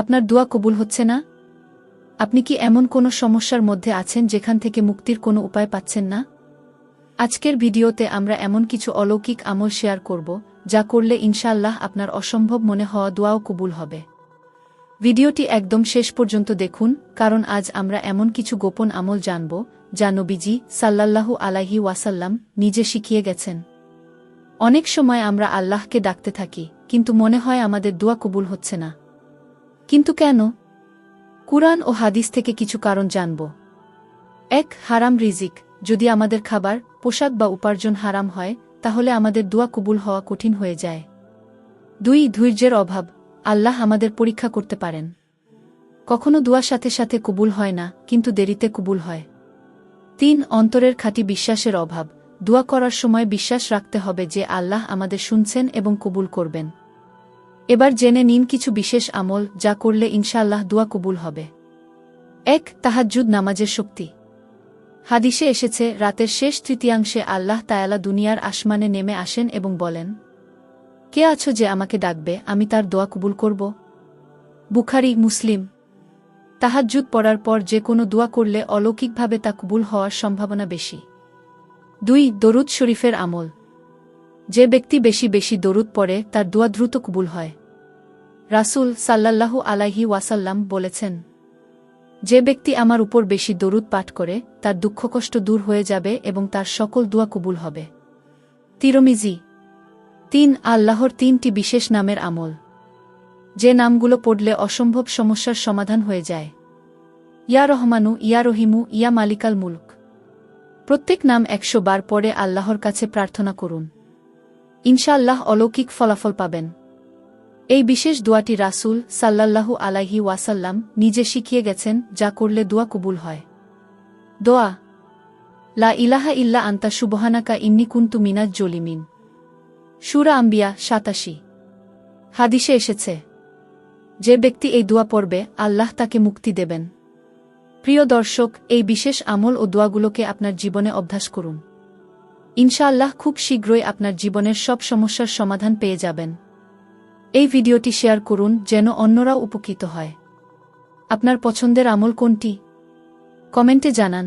আপনার দোয়া কবুল হচ্ছে না? আপনি কি এমন কোনো সমস্যার মধ্যে আছেন যেখান থেকে মুক্তির কোনো উপায় পাচ্ছেন না? আজকের ভিডিওতে আমরা এমন কিছু অলৌকিক আমল শেয়ার করব, যা করলে ইনশাআল্লাহ আপনার অসম্ভব মনে হওয়া দোয়াও কবুল হবে। ভিডিওটি একদম শেষ পর্যন্ত দেখুন, কারণ আজ আমরা এমন কিছু গোপন আমল জানব, যা নবীজি সাল্লাল্লাহু আলাহি ওয়াসাল্লাম নিজে শিখিয়ে গেছেন। অনেক সময় আমরা আল্লাহকে ডাকতে থাকি, কিন্তু মনে হয় আমাদের দোয়া কবুল হচ্ছে না। কিন্তু কেন? কুরআন ও হাদিস থেকে কিছু কারণ জানব। এক, হারাম রিজিক। যদি আমাদের খাবার, পোশাক বা উপার্জন হারাম হয়, তাহলে আমাদের দোয়া কবুল হওয়া কঠিন হয়ে যায়। দুই, ধৈর্যের অভাব। আল্লাহ আমাদের পরীক্ষা করতে পারেন। কখনো দোয়া সাথে সাথে কবুল হয় না, কিন্তু দেরিতে কবুল হয়। তিন, অন্তরের খাঁটি বিশ্বাসের অভাব। দোয়া করার সময় বিশ্বাস রাখতে হবে যে আল্লাহ আমাদের শুনছেন এবং কবুল করবেন। এবার জেনে নিন কিছু বিশেষ আমল যা করলে ইনশাআল্লাহ দোয়া কবুল হবে। এক, তাহাজ্জুদ নামাজের শক্তি। হাদিসে এসেছে, রাতের শেষ তৃতীয়াংশে আল্লাহ তায়ালা দুনিয়ার আসমানে নেমে আসেন এবং বলেন, কে আছো যে আমাকে ডাকবে? আমি তার দোয়া কবুল করব? বুখারি, মুসলিম। তাহাজ্জুদ পড়ার পর যে কোনো দোয়া করলে অলৌকিকভাবে তা কবুল হওয়ার সম্ভাবনা বেশি। দুই, দরুদ শরীফের আমল। যে ব্যক্তি বেশি বেশি দরুদ পড়ে, তার দোয়া দ্রুত কবুল হয়। রাসূল সাল্লাল্লাহু আলাইহি ওয়াসাল্লাম বলেছেন, যে ব্যক্তি আমার উপর বেশি দরুদ পাঠ করে, তার দুঃখকষ্ট দূর হয়ে যাবে এবং তার সকল দোয়া কবুল হবে। তিরমিজি, তিন আল্লাহর তিনটি বিশেষ নামের আমল। যে নামগুলো পড়লে অসম্ভব সমস্যার সমাধান হয়ে যায়। ইয়া রহমানু, ইয়া রহিমু, ইয়া মালিকাল মুলক। প্রত্যেক নাম একশো বার পরে আল্লাহর কাছে প্রার্থনা করুন। ইনশাআল্লাহ অলৌকিক ফলাফল পাবেন। এই বিশেষ দোয়াটি রাসূল সাল্লাল্লাহু আলাইহি ওয়াসাল্লাম নিজে শিখিয়ে গেছেন, যা করলে দোয়া কবুল হয়। দোয়া, লা ইলাহা ইল্লা আন্তা সুবহানাকা ইন্নি কুন্তু মিনাজ জলিমিন। সুরা আম্বিয়া সাতাশি। হাদিসে এসেছে, যে ব্যক্তি এই দোয়া পড়বে, আল্লাহ তাকে মুক্তি দেবেন। প্রিয় দর্শক, এই বিশেষ আমল ও দোয়াগুলোকে আপনার জীবনে অভ্যাস করুন। ইনশাআল্লাহ খুব শীঘ্রই আপনার জীবনের সব সমস্যার সমাধান পেয়ে যাবেন। এই ভিডিওটি শেয়ার করুন যেন অন্যরা উপকৃত হয়। আপনার পছন্দের আমল কোনটি? কমেন্টে জানান।